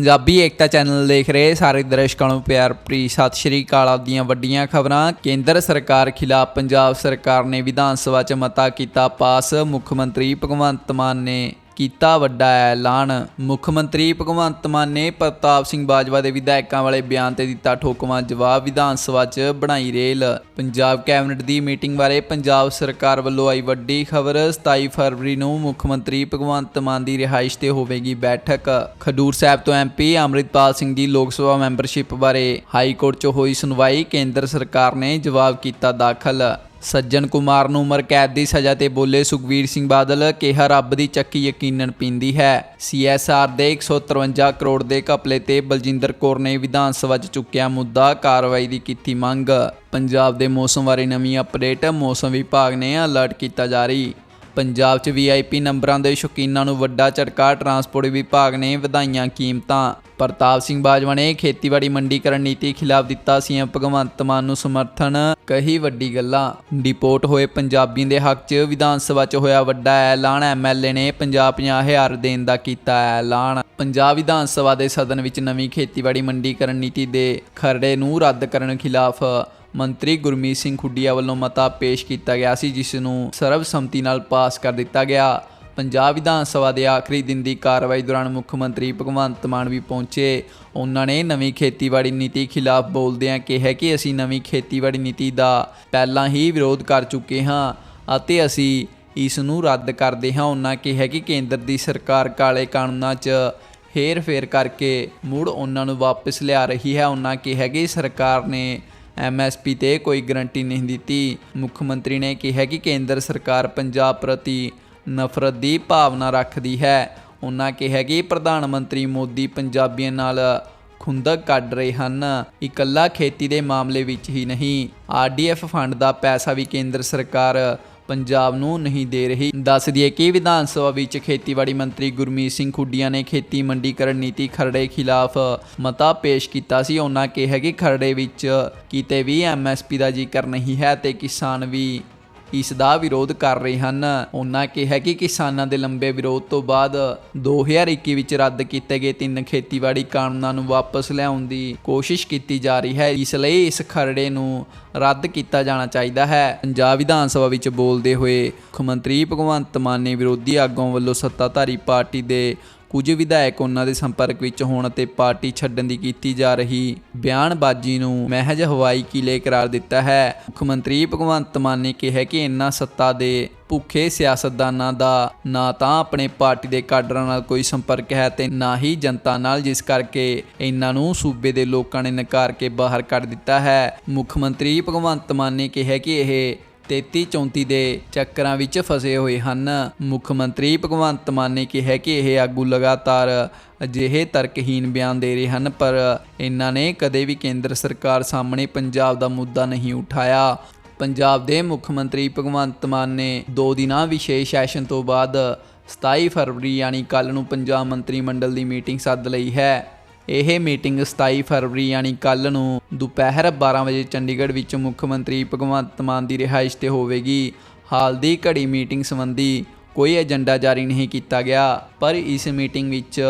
ਪੰਜਾਬੀ ਏਕਤਾ channel ਦੇਖ ਰਹੇ ਸਾਰੇ ਦਰਸ਼ਕਾਂ ਨੂੰ ਪਿਆਰ ਭਰੀ ਸਤਿ ਸ਼੍ਰੀ ਅਕਾਲ। ਆਪਦੀਆਂ ਵੱਡੀਆਂ ਖਬਰਾਂ, ਕੇਂਦਰ ਸਰਕਾਰ ਖਿਲਾਫ ਪੰਜਾਬ ਸਰਕਾਰ ਨੇ ਵਿਧਾਨ ਸਭਾ 'ਚ ਮਤਾ ਕੀਤਾ ਪਾਸ, ਮੁੱਖ ਮੰਤਰੀ ਭਗਵੰਤ ਮਾਨ ਨੇ ਕੀਤਾ ਵੱਡਾ ਐਲਾਨ। ਮੁੱਖ ਮੰਤਰੀ ਭਗਵੰਤ ਮਾਨ ਨੇ ਪ੍ਰਤਾਪ ਸਿੰਘ ਬਾਜਵਾ ਦੇ ਵਿਧਾਇਕਾਂ ਵਾਲੇ ਬਿਆਨ ਤੇ ਦਿੱਤਾ ਠੋਕਵਾਂ। ਜਵਾਬ ਵਿਧਾਨ ਸਭਾ 'ਚ ਬਣਾਈ ਰੇਲ। ਪੰਜਾਬ ਕੈਬਨਿਟ ਦੀ ਮੀਟਿੰਗ ਬਾਰੇ ਪੰਜਾਬ ਸਰਕਾਰ ਵੱਲੋਂ ਆਈ ਵੱਡੀ ਖਬਰ। 27 ਫਰਵਰੀ ਨੂੰ ਮੁੱਖ ਮੰਤਰੀ ਭਗਵੰਤ ਮਾਨ ਦੀ ਰਿਹਾਇਸ਼ ਤੇ ਹੋਵੇਗੀ ਬੈਠਕ। ਖਡੂਰ ਸਾਹਿਬ ਤੋਂ ਐਮਪੀ ਅੰਮ੍ਰਿਤਪਾਲ ਸਿੰਘ ਦੀ ਲੋਕ ਸਭਾ ਮੈਂਬਰਸ਼ਿਪ ਬਾਰੇ ਹਾਈ ਕੋਰਟ 'ਚ ਹੋਈ ਸੁਣਵਾਈ ਕੇਂਦਰ ਸਰਕਾਰ ਨੇ ਜਵਾਬ ਕੀਤਾ ਦਾਖਲ। ਸੱਜਣ ਕੁਮਾਰ ਨੂੰ ਉਮਰ ਕੈਦ ਦੀ ਸਜ਼ਾ ਤੇ ਬੋਲੇ ਸੁਖਵੀਰ ਸਿੰਘ ਬਾਦਲ ਕਿਹਾ ਰੱਬ ਦੀ ਚੱਕੀ ਯਕੀਨਨ ਪੀਂਦੀ ਹੈ। ਸੀਐਸਆਰ ਦੇ 153 ਕਰੋੜ ਦੇ ਘਪਲੇ ਤੇ ਬਲਜਿੰਦਰ ਕੌਰ ਨੇ ਵਿਧਾਨ ਸਭਾ 'ਚ ਚੁੱਕਿਆ ਮੁੱਦਾ, ਕਾਰਵਾਈ ਦੀ ਕੀਤੀ ਮੰਗ। ਪੰਜਾਬ ਦੇ ਮੌਸਮ ਬਾਰੇ ਨਵੀਂ ਅਪਡੇਟ ਮੌਸਮ ਵਿਭਾਗ ਨੇ ਅਲਰਟ ਕੀਤਾ ਜਾਰੀ। ਪੰਜਾਬ 'ਚ ਵੀਆਈਪੀ ਨੰਬਰਾਂ ਦੇ ਸ਼ੌਕੀਨਾਂ ਨੂੰ ਵੱਡਾ ਝਟਕਾ, ਟਰਾਂਸਪੋਰਟ ਵਿਭਾਗ ਨੇ ਵਧਾਈਆਂ ਕੀਮਤਾਂ। ਪ੍ਰਤਾਪ ਸਿੰਘ ਬਾਜਵਾ ਨੇ ਖੇਤੀਬਾੜੀ ਮੰਡੀਕਰਨ ਨੀਤੀ ਖਿਲਾਫ ਦਿੱਤਾ ਸੀਐਮ ਭਗਵੰਤ ਮਾਨ ਨੂੰ ਸਮਰਥਨ, ਕਹੀ ਵੱਡੀ ਗੱਲਾਂ। ਡਿਪੋਰਟ ਹੋਏ ਪੰਜਾਬੀਆਂ ਦੇ ਹੱਕ 'ਚ ਵਿਧਾਨ ਸਭਾ 'ਚ ਹੋਇਆ ਵੱਡਾ ਐਲਾਨ ਐਮਐਲਏ ਨੇ 50 ਹਜ਼ਾਰ ਦੇਣ ਦਾ ਕੀਤਾ ਐਲਾਨ। ਪੰਜਾਬ ਵਿਧਾਨ ਸਭਾ ਦੇ ਸਦਨ ਵਿੱਚ ਨਵੀਂ ਖੇਤੀਬਾੜੀ ਮੰਡੀਕਰਨ ਨੀਤੀ ਦੇ ਖਰੜੇ ਨੂੰ ਰੱਦ ਕਰਨ ਖਿਲਾਫ ਮੰਤਰੀ ਗੁਰਮੀਤ ਸਿੰਘ ਖੁੱਡੀਆ ਵੱਲੋਂ ਮਤਾ ਪੇਸ਼ ਕੀਤਾ ਗਿਆ ਸੀ, ਜਿਸ ਨੂੰ ਸਰਬਸੰਮਤੀ ਨਾਲ ਪਾਸ ਕਰ ਦਿੱਤਾ ਗਿਆ। ਪੰਜਾਬ ਵਿਧਾਨ ਸਭਾ ਦੇ ਆਖਰੀ ਦਿਨ ਦੀ ਕਾਰਵਾਈ ਦੌਰਾਨ ਮੁੱਖ ਮੰਤਰੀ ਭਗਵੰਤ ਮਾਨ ਵੀ ਪਹੁੰਚੇ। ਉਹਨਾਂ ਨੇ ਨਵੀਂ ਖੇਤੀਬਾੜੀ ਨੀਤੀ ਖਿਲਾਫ ਬੋਲਦਿਆਂ ਕਿਹਾ ਕਿ ਅਸੀਂ ਨਵੀਂ ਖੇਤੀਬਾੜੀ ਨੀਤੀ ਦਾ ਪਹਿਲਾਂ ਹੀ ਵਿਰੋਧ ਕਰ ਚੁੱਕੇ ਹਾਂ ਅਤੇ ਅਸੀਂ ਇਸ ਨੂੰ ਰੱਦ ਕਰਦੇ ਹਾਂ। ਉਹਨਾਂ ਕਿਹਾ ਕਿ ਕੇਂਦਰ ਦੀ ਸਰਕਾਰ ਕਾਲੇ ਕਾਨੂੰਨਾਂ 'ਚ ਹੇਰ ਫੇਰ ਕਰਕੇ ਮੁੜ ਉਹਨਾਂ ਨੂੰ ਵਾਪਸ ਲਿਆ ਰਹੀ ਹੈ। ਉਹਨਾਂ ਕਿਹਾ ਕਿ ਸਰਕਾਰ ਨੇ ਐਮਐਸਪੀ ਤੇ ਕੋਈ ਗਰੰਟੀ ਨਹੀਂ ਦਿੱਤੀ। ਮੁੱਖ ਮੰਤਰੀ ਨੇ ਕਿਹਾ ਕਿ ਕੇਂਦਰ ਸਰਕਾਰ ਪੰਜਾਬ ਪ੍ਰਤੀ ਨਫ਼ਰਤ ਦੀ ਭਾਵਨਾ ਰੱਖਦੀ ਹੈ। ਉਹਨਾਂ ਕਿਹਾ ਕਿ ਪ੍ਰਧਾਨ ਮੰਤਰੀ ਮੋਦੀ ਪੰਜਾਬੀਆਂ ਨਾਲ ਖੁੰਦਕ ਕੱਢ ਰਹੇ ਹਨ। ਇਕੱਲਾ ਖੇਤੀ ਦੇ ਮਾਮਲੇ ਵਿੱਚ ਹੀ ਨਹੀਂ ਆਰਡੀਐਫ ਫੰਡ ਦਾ ਪੈਸਾ ਵੀ ਕੇਂਦਰ ਸਰਕਾਰ ਪੰਜਾਬ ਨੂੰ ਨਹੀਂ ਦੇ ਰਹੀ। ਦੱਸ ਦਈਏ ਕਿ ਵਿਧਾਨ ਸਭਾ ਵਿੱਚ ਖੇਤੀਬਾੜੀ ਮੰਤਰੀ ਗੁਰਮੀਤ ਸਿੰਘ ਖੁੱਡੀਆਂ ਨੇ ਖੇਤੀ ਮੰਡੀਕਰਨ ਨੀਤੀ ਖਰੜੇ ਖਿਲਾਫ ਮਤਾ ਪੇਸ਼ ਕੀਤਾ ਸੀ। ਉਹਨਾਂ ਕਿਹਾ ਕਿ ਖਰੜੇ ਵਿੱਚ ਕਿਤੇ ਵੀ ਐਮਐਸਪੀ ਦਾ ਜ਼ਿਕਰ ਨਹੀਂ ਹੈ ਤੇ ਕਿਸਾਨ ਵੀ ਇਸ ਦਾ ਵਿਰੋਧ ਕਰ ਰਹੇ ਹਨ। ਉਹਨਾਂ ਕਿਹਾ ਕਿ ਕਿਸਾਨਾਂ ਦੇ ਲੰਬੇ ਵਿਰੋਧ ਤੋਂ ਬਾਅਦ 2021 ਵਿੱਚ ਰੱਦ ਕੀਤੇ ਗਏ ਤਿੰਨ ਖੇਤੀਬਾੜੀ ਕਾਨੂੰਨਾਂ ਨੂੰ ਵਾਪਸ ਲਿਆਉਣ ਦੀ ਕੋਸ਼ਿਸ਼ ਕੀਤੀ ਜਾ ਰਹੀ ਹੈ। ਇਸ ਲਈ ਇਸ ਖਰੜੇ ਨੂੰ ਰੱਦ ਕੀਤਾ ਜਾਣਾ ਚਾਹੀਦਾ ਹੈ। ਪੰਜਾਬ ਵਿਧਾਨ ਸਭਾ ਵਿੱਚ ਬੋਲਦੇ ਹੋਏ ਮੁੱਖ ਮੰਤਰੀ ਭਗਵੰਤ ਮਾਨ ਨੇ ਵਿਰੋਧੀ ਆਗੂਆਂ ਵੱਲੋਂ ਸੱਤਾਧਾਰੀ ਪਾਰਟੀ ਦੇ ਕੁਝ ਵਿਧਾਇਕ ਉਹਨਾਂ ਦੇ ਸੰਪਰਕ ਵਿੱਚ ਹੋਣ ਅਤੇ ਪਾਰਟੀ ਛੱਡਣ ਦੀ ਕੀਤੀ ਜਾ ਰਹੀ ਬਿਆਨਬਾਜ਼ੀ ਨੂੰ ਮਹਿਜ ਹਵਾਈ ਕਿਲੇ ਕਰਾਰ ਦਿੱਤਾ ਹੈ। ਮੁੱਖ ਮੰਤਰੀ ਭਗਵੰਤ ਮਾਨ ਨੇ ਕਿਹਾ ਕਿ ਇਨ੍ਹਾਂ ਸੱਤਾ ਦੇ ਭੁੱਖੇ ਸਿਆਸਤਦਾਨਾਂ ਦਾ ਨਾ ਤਾਂ ਆਪਣੇ ਪਾਰਟੀ ਦੇ ਕਾਡਰਾਂ ਨਾਲ ਕੋਈ ਸੰਪਰਕ ਹੈ ਤੇ ਨਾ ਹੀ ਜਨਤਾ ਨਾਲ, ਜਿਸ ਕਰਕੇ ਇਹਨਾਂ ਨੂੰ ਸੂਬੇ ਦੇ ਲੋਕਾਂ ਨੇ ਨਕਾਰ ਕੇ ਬਾਹਰ ਕੱਢ ਦਿੱਤਾ ਹੈ। ਮੁੱਖ ਮੰਤਰੀ ਭਗਵੰਤ ਮਾਨ ਨੇ ਕਿਹਾ ਕਿ ਇਹ 33 34 ਦੇ ਚੱਕਰਾਂ ਵਿੱਚ ਫਸੇ ਹੋਏ ਹਨ। ਮੁੱਖ ਮੰਤਰੀ ਭਗਵੰਤ ਮਾਨ ਨੇ ਕਿਹਾ ਕਿ ਇਹ ਆਗੂ ਲਗਾਤਾਰ ਅਜਿਹੇ ਤਰਕਹੀਨ ਬਿਆਨ ਦੇ ਰਹੇ ਹਨ, ਪਰ ਇਹਨਾਂ ਨੇ ਕਦੇ ਵੀ ਕੇਂਦਰ ਸਰਕਾਰ ਸਾਹਮਣੇ ਪੰਜਾਬ ਦਾ ਮੁੱਦਾ ਨਹੀਂ ਉਠਾਇਆ। ਪੰਜਾਬ ਦੇ ਮੁੱਖ ਮੰਤਰੀ ਭਗਵੰਤ ਮਾਨ ਨੇ ਦੋ ਦਿਨਾਂ ਵਿਸ਼ੇਸ਼ ਸੈਸ਼ਨ ਤੋਂ ਬਾਅਦ 27 ਫਰਵਰੀ, ਯਾਨੀ ਕੱਲ ਨੂੰ ਪੰਜਾਬ ਮੰਤਰੀ ਮੰਡਲ ਦੀ ਮੀਟਿੰਗ ਸੱਦ ਲਈ ਹੈ। ਇਹ ਮੀਟਿੰਗ 27 ਫਰਵਰੀ ਯਾਨੀ ਕੱਲ ਨੂੰ ਦੁਪਹਿਰ 12 ਵਜੇ ਚੰਡੀਗੜ੍ਹ ਵਿੱਚ ਮੁੱਖ ਮੰਤਰੀ ਭਗਵੰਤ ਮਾਨ ਦੀ ਰਿਹਾਇਸ਼ ਤੇ ਹੋਵੇਗੀ। ਹਾਲ ਦੀ ਘੜੀ ਮੀਟਿੰਗ ਸੰਬੰਧੀ ਕੋਈ ਏਜੰਡਾ ਜਾਰੀ ਨਹੀਂ ਕੀਤਾ ਗਿਆ, ਪਰ ਇਸ ਮੀਟਿੰਗ ਵਿੱਚ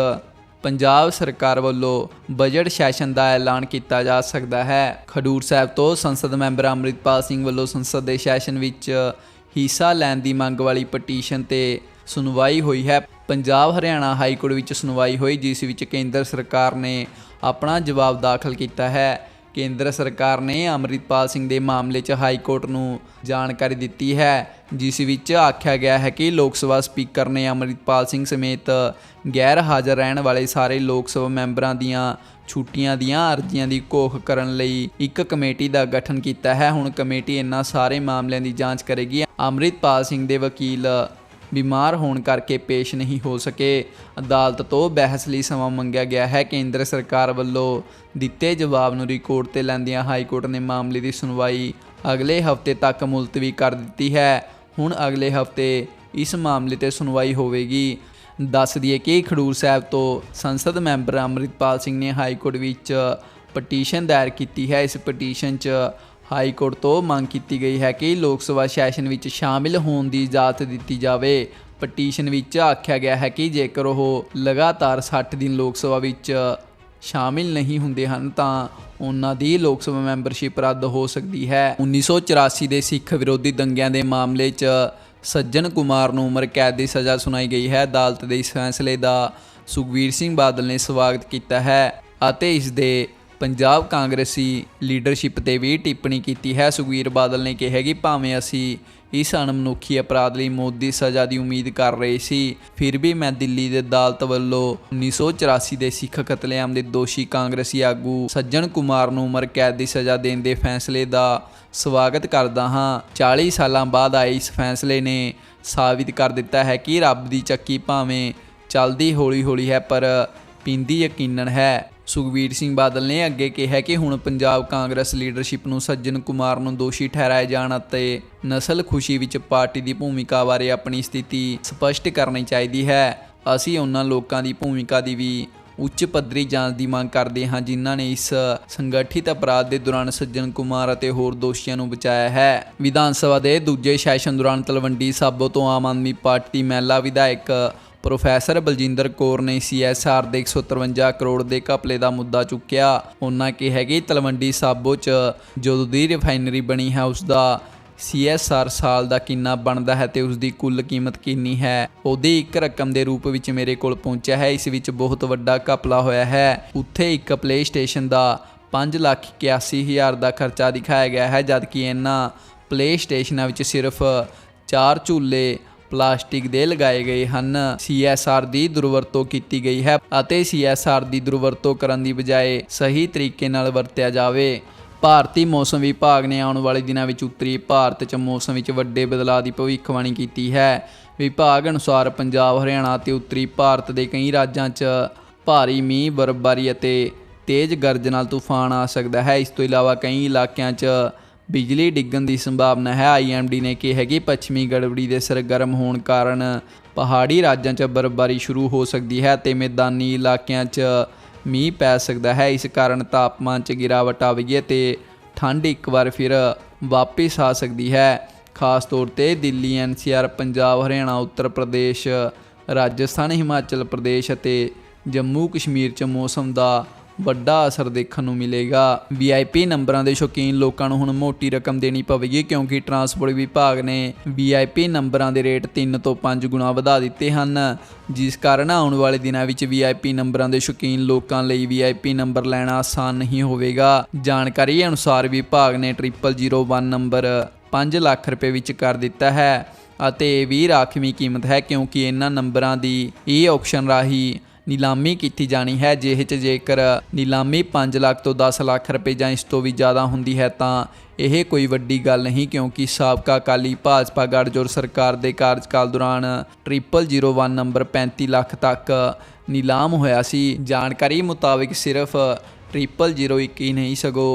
ਪੰਜਾਬ ਸਰਕਾਰ ਵੱਲੋਂ ਬਜਟ ਸੈਸ਼ਨ ਦਾ ਐਲਾਨ ਕੀਤਾ ਜਾ ਸਕਦਾ ਹੈ। ਖਡੂਰ ਸਾਹਿਬ ਤੋਂ ਸੰਸਦ ਮੈਂਬਰ ਅੰਮ੍ਰਿਤਪਾਲ ਸਿੰਘ ਵੱਲੋਂ ਸੰਸਦ ਦੇ ਸੈਸ਼ਨ ਵਿੱਚ ਹਿੱਸਾ ਲੈਣ ਦੀ ਮੰਗ ਵਾਲੀ ਪਟੀਸ਼ਨ ਤੇ ਸੁਣਵਾਈ ਹੋਈ ਹੈ। ਪੰਜਾਬ ਹਰਿਆਣਾ ਹਾਈ ਕੋਰਟ ਵਿੱਚ ਸੁਣਵਾਈ ਹੋਈ, ਜਿਸ ਵਿੱਚ ਕੇਂਦਰ ਸਰਕਾਰ ਨੇ ਆਪਣਾ ਜਵਾਬ ਦਾਖਲ ਕੀਤਾ ਹੈ। ਕੇਂਦਰ ਸਰਕਾਰ ਨੇ ਅੰਮ੍ਰਿਤਪਾਲ ਸਿੰਘ ਦੇ ਮਾਮਲੇ 'ਚ ਹਾਈ ਕੋਰਟ ਨੂੰ ਜਾਣਕਾਰੀ ਦਿੱਤੀ ਹੈ, ਜਿਸ ਵਿੱਚ ਆਖਿਆ ਗਿਆ ਹੈ ਕਿ ਲੋਕ ਸਭਾ ਸਪੀਕਰ ਨੇ ਅੰਮ੍ਰਿਤਪਾਲ ਸਿੰਘ ਸਮੇਤ ਗੈਰ ਹਾਜ਼ਰ ਰਹਿਣ ਵਾਲੇ ਸਾਰੇ ਲੋਕ ਸਭਾ ਮੈਂਬਰਾਂ ਦੀਆਂ ਛੁੱਟੀਆਂ ਦੀਆਂ ਅਰਜ਼ੀਆਂ ਦੀ ਘੋਖ ਕਰਨ ਲਈ ਇੱਕ ਕਮੇਟੀ ਦਾ ਗਠਨ ਕੀਤਾ ਹੈ। ਹੁਣ ਕਮੇਟੀ ਇਹਨਾਂ ਸਾਰੇ ਮਾਮਲਿਆਂ ਦੀ ਜਾਂਚ ਕਰੇਗੀ। ਅੰਮ੍ਰਿਤਪਾਲ ਸਿੰਘ ਦੇ ਵਕੀਲ ਬਿਮਾਰ ਹੋਣ ਕਰਕੇ ਪੇਸ਼ ਨਹੀਂ ਹੋ ਸਕੇ। ਅਦਾਲਤ ਤੋਂ ਬਹਿਸ ਲਈ ਸਮਾਂ ਮੰਗਿਆ ਗਿਆ ਹੈ। ਕੇਂਦਰ ਸਰਕਾਰ ਵੱਲੋਂ ਦਿੱਤੇ ਜਵਾਬ ਨੂੰ ਰਿਕਾਰਡ ਤੇ ਲੈਂਦਿਆਂ ਹਾਈ ਕੋਰਟ ਨੇ ਮਾਮਲੇ ਦੀ ਸੁਣਵਾਈ ਅਗਲੇ ਹਫ਼ਤੇ ਤੱਕ ਮੁਲਤਵੀ ਕਰ ਦਿੱਤੀ ਹੈ। ਹੁਣ ਅਗਲੇ ਹਫ਼ਤੇ ਇਸ ਮਾਮਲੇ ਤੇ ਸੁਣਵਾਈ ਹੋਵੇਗੀ। ਦੱਸ ਦਈਏ ਕਿ ਖਡੂਰ ਸਾਹਿਬ ਤੋਂ ਸੰਸਦ ਮੈਂਬਰ ਅੰਮ੍ਰਿਤਪਾਲ ਸਿੰਘ ਨੇ ਹਾਈ ਕੋਰਟ ਵਿੱਚ ਪਟੀਸ਼ਨ ਦਾਇਰ ਕੀਤੀ ਹੈ। ਇਸ ਪਟੀਸ਼ਨ 'ਚ ਹਾਈ ਕੋਰਟ ਤੋਂ ਮੰਗ ਕੀਤੀ ਗਈ ਹੈ ਕਿ ਲੋਕ ਸਭਾ ਸੈਸ਼ਨ ਵਿੱਚ ਸ਼ਾਮਿਲ ਹੋਣ ਦੀ ਇਜਾਜ਼ਤ ਦਿੱਤੀ ਜਾਵੇ। ਪਟੀਸ਼ਨ ਵਿੱਚ ਆਖਿਆ ਗਿਆ ਹੈ ਕਿ ਜੇਕਰ ਉਹ ਲਗਾਤਾਰ 60 ਦਿਨ ਲੋਕ ਸਭਾ ਵਿੱਚ ਸ਼ਾਮਿਲ ਨਹੀਂ ਹੁੰਦੇ ਹਨ, ਤਾਂ ਉਹਨਾਂ ਦੀ ਲੋਕ ਸਭਾ ਮੈਂਬਰਸ਼ਿਪ ਰੱਦ ਹੋ ਸਕਦੀ ਹੈ। 1984 ਦੇ ਸਿੱਖ ਵਿਰੋਧੀ ਦੰਗਿਆਂ ਦੇ ਮਾਮਲੇ 'ਚ ਸੱਜਣ ਕੁਮਾਰ ਨੂੰ ਉਮਰ ਕੈਦ ਦੀ ਸਜ਼ਾ ਸੁਣਾਈ ਗਈ ਹੈ। ਅਦਾਲਤ ਦੇ ਇਸ ਫੈਸਲੇ ਦਾ ਸੁਖਵੀਰ ਸਿੰਘ ਬਾਦਲ ਨੇ ਸਵਾਗਤ ਕੀਤਾ ਹੈ ਅਤੇ ਇਸ ਦੇ ਪੰਜਾਬ ਕਾਂਗਰਸੀ ਲੀਡਰਸ਼ਿਪ ਤੇ ਵੀ ਟਿੱਪਣੀ ਕੀਤੀ ਹੈ। ਸੁਖਵੀਰ ਬਾਦਲ ਨੇ ਕਿਹਾ ਕਿ ਭਾਵੇਂ ਅਸੀਂ ਇਸ ਅਣਮਨੁੱਖੀ ਅਪਰਾਧ ਲਈ ਮੌਤ ਦੀ ਸਜ਼ਾ ਦੀ ਉਮੀਦ ਕਰ ਰਹੇ ਸੀ, ਫਿਰ ਵੀ ਮੈਂ ਦਿੱਲੀ ਦੇ ਅਦਾਲਤ ਵੱਲੋਂ 1984 ਦੇ ਸਿੱਖ ਕਤਲੇਆਮ ਦੇ ਦੋਸ਼ੀ ਕਾਂਗਰਸੀ ਆਗੂ ਸੱਜਣ ਕੁਮਾਰ ਨੂੰ ਉਮਰ ਕੈਦ ਦੀ ਸਜ਼ਾ ਦੇਣ ਦੇ ਫੈਸਲੇ ਦਾ ਸਵਾਗਤ ਕਰਦਾ ਹਾਂ। 40 ਸਾਲਾਂ ਬਾਅਦ ਆਏ ਇਸ ਫੈਸਲੇ ਨੇ ਸਾਬਿਤ ਕਰ ਦਿੱਤਾ ਹੈ ਕਿ ਰੱਬ ਦੀ ਚੱਕੀ ਭਾਵੇਂ ਚੱਲਦੀ ਹੌਲੀ-ਹੌਲੀ ਹੈ, ਪਰ ਪਿੰਦੀ ਯਕੀਨਨ ਹੈ। ਸੁਖਬੀਰ ਸਿੰਘ ਬਾਦਲ ਨੇ ਅੱਗੇ ਕਿਹਾ ਕਿ ਹੁਣ ਪੰਜਾਬ ਕਾਂਗਰਸ ਲੀਡਰਸ਼ਿਪ ਨੂੰ ਸੱਜਣ ਕੁਮਾਰ ਨੂੰ ਦੋਸ਼ੀ ਠਹਿਰਾਏ ਜਾਣ ਅਤੇ ਨਸਲ ਖੁਸ਼ੀ ਵਿੱਚ ਪਾਰਟੀ ਦੀ ਭੂਮਿਕਾ ਬਾਰੇ ਆਪਣੀ ਸਥਿਤੀ ਸਪਸ਼ਟ ਕਰਨੀ ਚਾਹੀਦੀ ਹੈ। ਅਸੀਂ ਉਹਨਾਂ ਲੋਕਾਂ ਦੀ ਭੂਮਿਕਾ ਦੀ ਵੀ ਉੱਚ ਪੱਧਰੀ ਜਾਂਚ ਦੀ ਮੰਗ ਕਰਦੇ ਹਾਂ, ਜਿਨ੍ਹਾਂ ਨੇ ਇਸ ਸੰਗਠਿਤ ਅਪਰਾਧ ਦੇ ਦੌਰਾਨ ਸੱਜਣ ਕੁਮਾਰ ਅਤੇ ਹੋਰ ਦੋਸ਼ੀਆਂ ਨੂੰ ਬਚਾਇਆ ਹੈ। ਵਿਧਾਨ ਸਭਾ ਦੇ ਦੂਜੇ ਸੈਸ਼ਨ ਦੌਰਾਨ ਤਲਵੰਡੀ ਸਾਬੋ ਤੋਂ ਆਮ ਆਦਮੀ ਪਾਰਟੀ ਦੀ ਮਹਿਲਾ ਵਿਧਾਇਕ ਪ੍ਰੋਫੈਸਰ ਬਲਜਿੰਦਰ ਕੌਰ ਨੇ ਸੀਐਸਆਰ ਦੇ 153 ਕਰੋੜ ਦੇ ਘਪਲੇ ਦਾ ਮੁੱਦਾ ਚੁੱਕਿਆ। ਉਹਨਾਂ ਕਿਹਾ ਕਿ ਤਲਵੰਡੀ ਸਾਬੋ 'ਚ ਜਦੋਂ ਦੀ ਰਿਫਾਈਨਰੀ ਬਣੀ ਹੈ, ਉਸ ਦਾ ਸੀਐਸਆਰ ਸਾਲ ਦਾ ਕਿੰਨਾ ਬਣਦਾ ਹੈ ਤੇ ਉਸ ਦੀ ਕੁੱਲ ਕੀਮਤ ਕਿੰਨੀ ਹੈ, ਉਹਦੀ ਇੱਕ ਰਕਮ ਦੇ ਰੂਪ ਵਿੱਚ ਮੇਰੇ ਕੋਲ ਪਹੁੰਚਿਆ ਹੈ। ਇਸ ਵਿੱਚ ਬਹੁਤ ਵੱਡਾ ਘਪਲਾ ਹੋਇਆ ਹੈ। ਉੱਥੇ ਇੱਕ ਪਲੇ ਸਟੇਸ਼ਨ ਦਾ 5 ਲੱਖ 81 ਹਜ਼ਾਰ ਦਾ ਖਰਚਾ ਦਿਖਾਇਆ ਗਿਆ ਹੈ, ਜਦਕਿ ਇਹਨਾਂ ਪਲੇ ਸਟੇਸ਼ਨਾਂ ਵਿੱਚ ਸਿਰਫ 4 ਝੂਲੇ ਪਲਾਸਟਿਕ ਦੇ ਲਗਾਏ ਗਏ ਹਨ। CSR ਦੀ ਦੁਰਵਰਤੋਂ ਕੀਤੀ ਗਈ ਹੈ ਅਤੇ CSR ਦੀ ਦੁਰਵਰਤੋਂ ਕਰਨ ਦੀ ਬਜਾਏ ਸਹੀ ਤਰੀਕੇ ਨਾਲ ਵਰਤਿਆ ਜਾਵੇ। ਭਾਰਤੀ ਮੌਸਮ ਵਿਭਾਗ ਨੇ ਆਉਣ ਵਾਲੇ ਦਿਨਾਂ ਵਿੱਚ ਉੱਤਰੀ ਭਾਰਤ 'ਚ ਮੌਸਮ ਵਿੱਚ ਵੱਡੇ ਬਦਲਾਅ ਦੀ ਭਵਿੱਖਬਾਣੀ ਕੀਤੀ ਹੈ। ਵਿਭਾਗ ਅਨੁਸਾਰ ਪੰਜਾਬ, ਹਰਿਆਣਾ ਅਤੇ ਉੱਤਰੀ ਭਾਰਤ ਦੇ ਕਈ ਰਾਜਾਂ 'ਚ ਭਾਰੀ ਮੀਂਹ, ਬਰਫ਼ਬਾਰੀ ਅਤੇ ਤੇਜ਼ ਗਰਜ ਨਾਲ ਤੂਫਾਨ ਆ ਸਕਦਾ ਹੈ। ਇਸ ਤੋਂ ਇਲਾਵਾ ਕਈ ਇਲਾਕਿਆਂ 'ਚ ਬਿਜਲੀ ਡਿੱਗਣ ਦੀ ਸੰਭਾਵਨਾ ਹੈ। ਆਈਐਮਡੀ ਨੇ ਕਿਹਾ ਕਿ ਪੱਛਮੀ ਗੜਬੜੀ ਦੇ ਸਰਗਰਮ ਹੋਣ ਕਾਰਨ ਪਹਾੜੀ ਰਾਜਾਂ 'ਚ ਬਰਫ਼ਬਾਰੀ ਸ਼ੁਰੂ ਹੋ ਸਕਦੀ ਹੈ ਤੇ ਮੈਦਾਨੀ ਇਲਾਕਿਆਂ 'ਚ ਮੀਂਹ ਪੈ ਸਕਦਾ ਹੈ। ਇਸ ਕਾਰਨ ਤਾਪਮਾਨ 'ਚ ਗਿਰਾਵਟ ਆਵੇਗੀ ਤੇ ਠੰਡ ਇੱਕ ਵਾਰ ਫਿਰ ਵਾਪਸ ਆ ਸਕਦੀ ਹੈ। ਖਾਸ ਤੌਰ ਤੇ ਦਿੱਲੀ ਐਨਸੀਆਰ ਪੰਜਾਬ, ਹਰਿਆਣਾ, ਉੱਤਰ ਪ੍ਰਦੇਸ਼, ਰਾਜਸਥਾਨ, ਹਿਮਾਚਲ ਪ੍ਰਦੇਸ਼ ਅਤੇ ਜੰਮੂ ਕਸ਼ਮੀਰ 'ਚ ਮੌਸਮ ਦਾ ਵੱਡਾ ਅਸਰ ਦੇਖਣ ਨੂੰ ਮਿਲੇਗਾ। ਵੀਆਈਪੀ ਨੰਬਰਾਂ ਦੇ ਸ਼ੌਕੀਨ ਲੋਕਾਂ ਨੂੰ ਹੁਣ ਮੋਟੀ ਰਕਮ ਦੇਣੀ ਪਵੇਗੀ ਕਿਉਂਕਿ ਟਰਾਂਸਪੋਰਟ ਵਿਭਾਗ ਨੇ ਵੀਆਈਪੀ ਨੰਬਰਾਂ ਦੇ ਰੇਟ 3 ਤੋਂ 5 ਗੁਣਾ ਵਧਾ ਦਿੱਤੇ ਹਨ। ਜਿਸ ਕਾਰਨ ਆਉਣ ਵਾਲੇ ਦਿਨਾਂ ਵਿੱਚ ਵੀਆਈਪੀ ਨੰਬਰਾਂ ਦੇ ਸ਼ੌਕੀਨ ਲੋਕਾਂ ਲਈ ਵੀਆਈਪੀ ਨੰਬਰ ਲੈਣਾ ਆਸਾਨ ਨਹੀਂ ਹੋਵੇਗਾ। ਜਾਣਕਾਰੀ ਅਨੁਸਾਰ ਵਿਭਾਗ ਨੇ 0001 ਨੰਬਰ 5 ਲੱਖ ਰੁਪਏ ਵਿੱਚ ਕਰ ਦਿੱਤਾ ਹੈ ਅਤੇ ਇਹ ਵੀ ਰਾਖਵੀਂ ਕੀਮਤ ਹੈ ਕਿਉਂਕਿ ਇਹਨਾਂ ਨੰਬਰਾਂ ਦੀ ਇਹ ਆਪਸ਼ਨ ਰਾਹੀਂ ਨਿਲਾਮੀ ਕੀਤੀ ਜਾਣੀ ਹੈ। ਜਿਹੇ 'ਚ ਜੇਕਰ ਨਿਲਾਮੀ 5 ਲੱਖ ਤੋਂ 10 ਲੱਖ ਰੁਪਏ ਜਾਂ ਇਸ ਤੋਂ ਵੀ ਜ਼ਿਆਦਾ ਹੁੰਦੀ ਹੈ ਤਾਂ ਇਹ ਕੋਈ ਵੱਡੀ ਗੱਲ ਨਹੀਂ ਕਿਉਂਕਿ ਸਾਬਕਾ ਅਕਾਲੀ ਭਾਜਪਾ ਗੜਜੋਰ ਸਰਕਾਰ ਦੇ ਕਾਰਜਕਾਲ ਦੌਰਾਨ 0001 ਨੰਬਰ 35 ਲੱਖ ਤੱਕ ਨਿਲਾਮ ਹੋਇਆ ਸੀ। ਜਾਣਕਾਰੀ ਮੁਤਾਬਿਕ ਸਿਰਫ 0001 ਹੀ ਨਹੀਂ, ਸਗੋਂ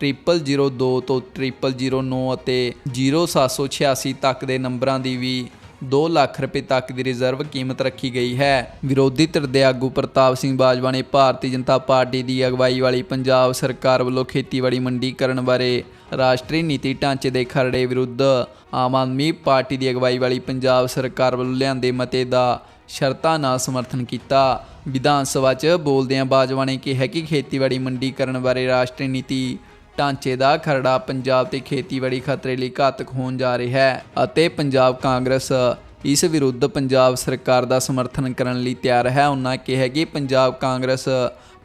0002 ਤੋਂ 0009 ਅਤੇ 0786 ਤੱਕ ਦੇ ਨੰਬਰਾਂ ਦੀ ਵੀ 2 ਲੱਖ ਰੁਪਏ ਤੱਕ ਦੀ ਰਿਜ਼ਰਵ ਕੀਮਤ ਰੱਖੀ ਗਈ ਹੈ। ਵਿਰੋਧੀ ਧਿਰ ਦੇ ਆਗੂ ਪ੍ਰਤਾਪ ਸਿੰਘ ਬਾਜਵਾ ਨੇ ਭਾਰਤੀ ਜਨਤਾ ਪਾਰਟੀ ਦੀ ਅਗਵਾਈ ਵਾਲੀ ਪੰਜਾਬ ਸਰਕਾਰ ਵੱਲੋਂ ਖੇਤੀਬਾੜੀ ਮੰਡੀਕਰਨ ਬਾਰੇ ਰਾਸ਼ਟਰੀ ਨੀਤੀ ਢਾਂਚੇ ਦੇ ਖਰੜੇ ਵਿਰੁੱਧ ਆਮ ਆਦਮੀ ਪਾਰਟੀ ਦੀ ਅਗਵਾਈ ਵਾਲੀ ਪੰਜਾਬ ਸਰਕਾਰ ਵੱਲੋਂ ਲਿਆਂਦੇ ਮਤੇ ਦਾ ਸ਼ਰਤਾਂ ਨਾਲ ਸਮਰਥਨ ਕੀਤਾ। ਵਿਧਾਨ ਸਭਾ 'ਚ ਬੋਲਦਿਆਂ ਬਾਜਵਾ ਨੇ ਕਿਹਾ ਕਿ ਖੇਤੀਬਾੜੀ ਮੰਡੀਕਰਨ ਬਾਰੇ ਰਾਸ਼ਟਰੀ ਨੀਤੀ ਢਾਂਚੇ ਦਾ ਖਰੜਾ ਪੰਜਾਬ ਤੇ ਖੇਤੀਬਾੜੀ ਖਤਰੇ ਲਈ ਘਾਤਕ ਹੋਣ ਜਾ ਰਿਹਾ ਹੈ ਅਤੇ ਪੰਜਾਬ ਕਾਂਗਰਸ ਇਸ ਵਿਰੁੱਧ ਪੰਜਾਬ ਸਰਕਾਰ ਦਾ ਸਮਰਥਨ ਕਰਨ ਲਈ ਤਿਆਰ ਹੈ। ਉਹਨਾਂ ਕਿਹਾ ਕਿ ਪੰਜਾਬ ਕਾਂਗਰਸ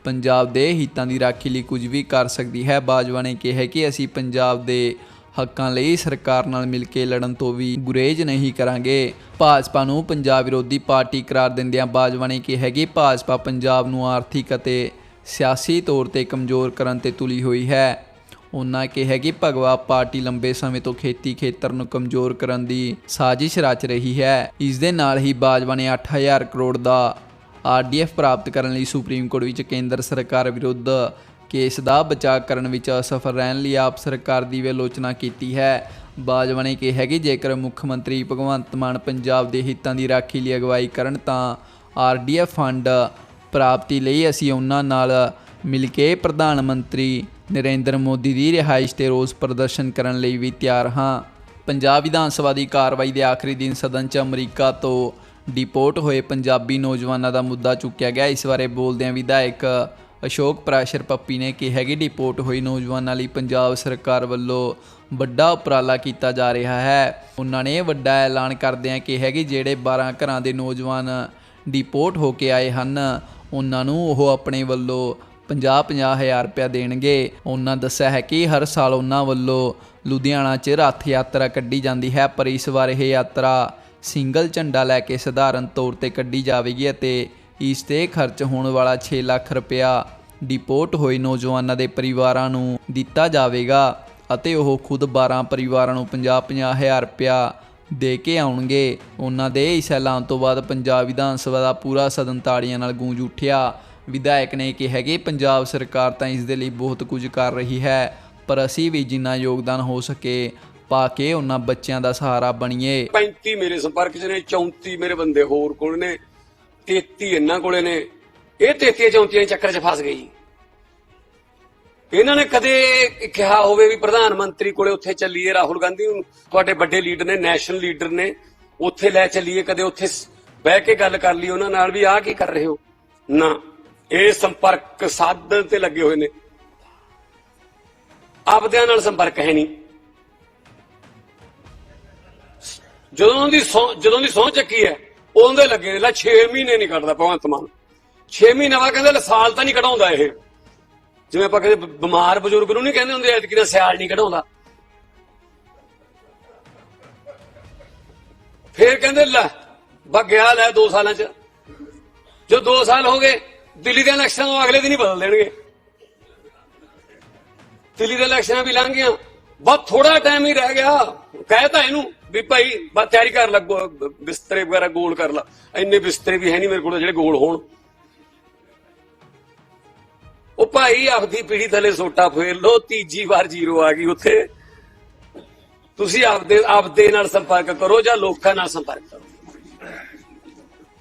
ਪੰਜਾਬ ਦੇ ਹਿੱਤਾਂ ਦੀ ਰਾਖੀ ਲਈ ਕੁਝ ਵੀ ਕਰ ਸਕਦੀ ਹੈ। ਬਾਜਵਾ ਨੇ ਕਿਹਾ ਕਿ ਅਸੀਂ ਪੰਜਾਬ ਦੇ ਹੱਕਾਂ ਲਈ ਸਰਕਾਰ ਨਾਲ ਮਿਲ ਕੇ ਲੜਨ ਤੋਂ ਵੀ ਗੁਰੇਜ਼ ਨਹੀਂ ਕਰਾਂਗੇ। ਭਾਜਪਾ ਨੂੰ ਪੰਜਾਬ ਵਿਰੋਧੀ ਪਾਰਟੀ ਕਰਾਰ ਦਿੰਦਿਆਂ ਬਾਜਵਾ ਨੇ ਕਿਹਾ ਕਿ ਭਾਜਪਾ ਪੰਜਾਬ ਨੂੰ ਆਰਥਿਕ ਅਤੇ ਸਿਆਸੀ ਤੌਰ ਤੇ ਕਮਜ਼ੋਰ ਕਰਨ ਤੇ ਤੁਲੀ ਹੋਈ ਹੈ। ਉਹਨਾਂ ਕਿਹਾ ਕਿ ਭਗਵਾ ਪਾਰਟੀ ਲੰਬੇ ਸਮੇਂ ਤੋਂ ਖੇਤੀ ਖੇਤਰ ਨੂੰ ਕਮਜ਼ੋਰ ਕਰਨ ਦੀ ਸਾਜ਼ਿਸ਼ ਰਚ ਰਹੀ ਹੈ। ਇਸ ਦੇ ਨਾਲ ਹੀ ਬਾਜਵਾ ਨੇ 8000 ਕਰੋੜ ਦਾ ਆਰਡੀਐਫ ਪ੍ਰਾਪਤ ਕਰਨ ਲਈ ਸੁਪਰੀਮ ਕੋਰਟ ਵਿੱਚ ਕੇਂਦਰ ਸਰਕਾਰ ਵਿਰੁੱਧ ਕੇਸ ਦਾ ਬਚਾਅ ਕਰਨ ਵਿੱਚ ਅਸਫਲ ਰਹਿਣ ਲਈ ਆਪ ਸਰਕਾਰ ਦੀ ਆਲੋਚਨਾ ਕੀਤੀ ਹੈ। ਬਾਜਵਾ ਨੇ ਕਿਹਾ ਕਿ ਜੇਕਰ ਮੁੱਖ ਮੰਤਰੀ ਭਗਵੰਤ ਮਾਨ ਪੰਜਾਬ ਦੇ ਹਿੱਤਾਂ ਦੀ ਰਾਖੀ ਲਈ ਅਗਵਾਈ ਕਰਨ ਤਾਂ ਆਰਡੀਐਫ ਫੰਡ ਪ੍ਰਾਪਤੀ ਲਈ ਅਸੀਂ ਉਹਨਾਂ ਨਾਲ ਮਿਲ ਕੇ ਪ੍ਰਧਾਨ ਮੰਤਰੀ ਨਰਿੰਦਰ ਮੋਦੀ ਦੀ ਰਿਹਾਇਸ਼ ਤੇ ਰੋਸ ਪ੍ਰਦਰਸ਼ਨ ਕਰਨ ਲਈ ਵੀ ਤਿਆਰ ਹਾਂ। ਪੰਜਾਬ ਵਿਧਾਨ ਸਭਾ ਦੀ ਕਾਰਵਾਈ ਦੇ ਆਖਰੀ ਦਿਨ ਸਦਨ 'ਚ ਅਮਰੀਕਾ ਤੋਂ ਡਿਪੋਰਟ ਹੋਏ ਪੰਜਾਬੀ ਨੌਜਵਾਨਾਂ ਦਾ ਮੁੱਦਾ ਚੁੱਕਿਆ ਗਿਆ। ਇਸ ਬਾਰੇ ਬੋਲਦਿਆਂ ਵਿਧਾਇਕ ਅਸ਼ੋਕ ਪ੍ਰਾਸ਼ਰ ਪੱਪੀ ਨੇ ਕਿਹਾ ਕਿ ਡਿਪੋਰਟ ਹੋਏ ਨੌਜਵਾਨਾਂ ਲਈ ਪੰਜਾਬ ਸਰਕਾਰ ਵੱਲੋਂ ਵੱਡਾ ਉਪਰਾਲਾ ਕੀਤਾ ਜਾ ਰਿਹਾ ਹੈ। ਉਹਨਾਂ ਨੇ ਵੱਡਾ ਐਲਾਨ ਕਰਦਿਆਂ ਕਿਹਾ ਕਿ ਜਿਹੜੇ 12 ਘਰਾਂ ਦੇ ਨੌਜਵਾਨ ਡਿਪੋਰਟ ਹੋ ਕੇ ਆਏ ਹਨ, ਉਹਨਾਂ ਨੂੰ ਉਹ ਆਪਣੇ ਵੱਲੋਂ 50-50 ਹਜ਼ਾਰ ਰੁਪਇਆ ਦੇਣਗੇ। ਉਹਨਾਂ ਦੱਸਿਆ ਹੈ ਕਿ ਹਰ ਸਾਲ ਉਹਨਾਂ ਵੱਲੋਂ ਲੁਧਿਆਣਾ 'ਚ ਰੱਥ ਯਾਤਰਾ ਕੱਢੀ ਜਾਂਦੀ ਹੈ, ਪਰ ਇਸ ਵਾਰ ਇਹ ਯਾਤਰਾ ਸਿੰਗਲ ਝੰਡਾ ਲੈ ਕੇ ਸਧਾਰਨ ਤੌਰ ਤੇ ਕੱਢੀ ਜਾਵੇਗੀ ਅਤੇ ਇਸ ਤੇ ਖਰਚ ਹੋਣ ਵਾਲਾ 6 ਲੱਖ ਰੁਪਇਆ ਡਿਪੋਰਟ ਹੋਏ ਨੌਜਵਾਨਾਂ ਦੇ ਪਰਿਵਾਰਾਂ ਨੂੰ ਦਿੱਤਾ ਜਾਵੇਗਾ ਅਤੇ ਉਹ ਖੁਦ 12 ਪਰਿਵਾਰਾਂ ਨੂੰ 50-50 ਹਜ਼ਾਰ ਰੁਪਇਆ ਦੇ ਕੇ ਆਉਣਗੇ। ਉਹਨਾਂ ਦੇ ਇਸ ਐਲਾਨ ਤੋਂ ਬਾਅਦ ਪੰਜਾਬ ਵਿਧਾਨ ਸਭਾ ਦਾ ਪੂਰਾ ਸਦਨ ਤਾੜੀਆਂ ਨਾਲ ਗੂੰਜ ਉੱਠਿਆ। ਵਿਧਾਇਕ ਨੇ ਕਿਹਾ ਕਿ ਪੰਜਾਬ ਸਰਕਾਰ ਤਾਂ ਇਸ ਦੇ ਲਈ ਬਹੁਤ ਕੁਝ ਕਰ ਰਹੀ ਹੈ, ਪਰ ਅਸੀਂ ਵੀ ਜਿੰਨਾ ਯੋਗਦਾਨ ਹੋ ਸਕੇ ਪਾ ਕੇ ਉਹਨਾਂ ਬੱਚਿਆਂ ਦਾ ਸਹਾਰਾ ਬਣੀਏ। 35 ਮੇਰੇ ਸੰਪਰਕ 'ਚ ਨੇ 34 ਮੇਰੇ ਬੰਦੇ ਹੋਰ ਕੋਲ ਨੇ 33 ਇਹਨਾਂ ਕੋਲੇ ਨੇ। ਇਹ 33 34 ਚੱਕਰ 'ਚ ਫਸ ਗਈ। ਇਹਨਾਂ ਨੇ ਕਦੇ ਕਿਹਾ ਹੋਵੇ ਵੀ ਪ੍ਰਧਾਨ ਮੰਤਰੀ ਕੋਲੇ ਉੱਥੇ ਚੱਲੀਏ, ਰਾਹੁਲ ਗਾਂਧੀ ਤੁਹਾਡੇ ਵੱਡੇ ਲੀਡਰ ਨੇ, ਨੈਸ਼ਨਲ ਲੀਡਰ ਨੇ, ਉੱਥੇ ਲੈ ਚੱਲੀਏ, ਕਦੇ ਉੱਥੇ ਬਹਿ ਕੇ ਗੱਲ ਕਰ ਲਈ ਉਹਨਾਂ ਨਾਲ ਵੀ ਆਹ ਕੀ ਕਰ ਰਹੇ ਹੋ? ਨਾ। ਇਹ ਸੰਪਰਕ ਸਾਧਨ ਤੇ ਲੱਗੇ ਹੋਏ ਨੇ। ਆਪਦਿਆਂ ਨਾਲ ਸੰਪਰਕ ਹੈ ਨਹੀਂ। ਜਦੋਂ ਦੀ ਸਹੁੰ- ਜਦੋਂ ਦੀ ਸਹੁੰ ਚੱਕੀ ਹੈ ਉਹਦੇ ਲੱਗੇ ਨੇ। ਲੈ 6 ਮਹੀਨੇ ਨਹੀਂ ਕੱਢਦਾ ਭਗਵੰਤ ਮਾਨ। 6 ਮਹੀਨੇ ਬਾਅਦ ਕਹਿੰਦੇ ਲੈ ਸਾਲ ਤਾਂ ਨਹੀਂ ਕਢਾਉਂਦਾ ਇਹ। ਜਿਵੇਂ ਆਪਾਂ ਕਹਿੰਦੇ ਬਿਮਾਰ ਬਜ਼ੁਰਗ ਨੂੰ ਨਹੀਂ ਕਹਿੰਦੇ ਹੁੰਦੇ, ਐਤਕੀ ਦਾ ਸਿਆਲ ਨਹੀਂ ਕਢਾਉਂਦਾ। ਫੇਰ ਕਹਿੰਦੇ ਲੈ ਬਗਿਆ ਲੈ 2 ਸਾਲਾਂ ਚ। ਜੋ 2 ਸਾਲ ਹੋ ਗਏ ਦਿੱਲੀ ਦੇ ਇਲੈਕਸ਼ਨ ਨੂੰ ਅਗਲੇ ਦਿਨ ਹੀ ਬਦਲ ਦੇਣਗੇ। ਦਿੱਲੀ ਦੇ ਇਲੈਕਸ਼ਨਾਂ ਵੀ ਲੰਘ ਗਈਆਂ ਬਹੁਤ ਥੋੜਾ ਟਾਈਮ ਹੀ ਰਹਿ ਗਿਆ। ਕਹਿਤਾ ਇਹਨੂੰ ਵੀ ਭਾਈ ਬਸ ਤਿਆਰੀ ਕਰ ਲੱਗੋ ਬਿਸਤਰੇ ਵਗੈਰਾ ਗੋਲ ਕਰ ਲਾ। ਇੰਨੇ ਬਿਸਤਰੇ ਵੀ ਹੈ ਨਹੀਂ ਮੇਰੇ ਕੋਲ ਜਿਹੜੇ ਗੋਲ ਹੋਣ। ਉਹ ਭਾਈ ਆਪਦੀ ਪੀੜੀ ਥੱਲੇ ਸੋਟਾ ਫੇਰ ਲੋ ਤੀਜੀ ਵਾਰ ਜ਼ੀਰੋ ਆ ਗਈ ਉੱਥੇ। ਤੁਸੀਂ ਆਪਦੇ ਆਪਦੇ ਨਾਲ ਸੰਪਰਕ ਕਰੋ ਜਾਂ ਲੋਕਾਂ ਨਾਲ ਸੰਪਰਕ ਕਰੋ।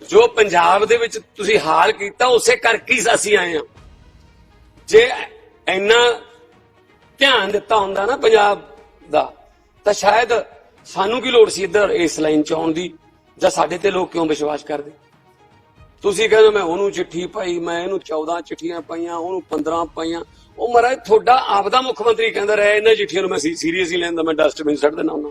ਜੋ ਪੰਜਾਬ ਦੇ ਵਿੱਚ ਤੁਸੀਂ ਹਾਲ ਕੀਤਾ, ਉਸੇ ਕਰਕੇ ਹੀ ਅਸੀਂ ਆਏ ਹਾਂ? ਜੇ ਇੰਨਾ ਧਿਆਨ ਦਿੱਤਾ ਹੁੰਦਾ ਨਾ ਪੰਜਾਬ ਦਾ, ਤਾਂ ਸ਼ਾਇਦ ਸਾਨੂੰ ਕੀ ਲੋੜ ਸੀ ਇੱਧਰ ਇਸ ਲਾਈਨ ਚ ਆਉਣ ਦੀ? ਜਾਂ ਸਾਡੇ ਤੇ ਲੋਕ ਕਿਉਂ ਵਿਸ਼ਵਾਸ ਕਰਦੇ? ਤੁਸੀਂ ਕਹਿੰਦੇ ਮੈਂ ਉਹਨੂੰ ਚਿੱਠੀ ਪਾਈ, ਮੈਂ ਇਹਨੂੰ 14 ਚਿੱਠੀਆਂ ਪਾਈਆਂ, ਉਹਨੂੰ 15 ਪਾਈਆਂ। ਉਹ ਮਹਾਰਾਜ, ਤੁਹਾਡਾ ਆਪਦਾ ਮੁੱਖ ਮੰਤਰੀ ਕਹਿੰਦਾ ਰਿਹਾ, ਇਹਨਾਂ ਚਿੱਠੀਆਂ ਨੂੰ ਮੈਂ ਸੀਰੀਅਸਲੀ ਲੈਂਦਾ ਮੈਂ ਡਸਟਬਿਨ ਸੱਟ ਦੇਣਾ ਉਹਨਾਂ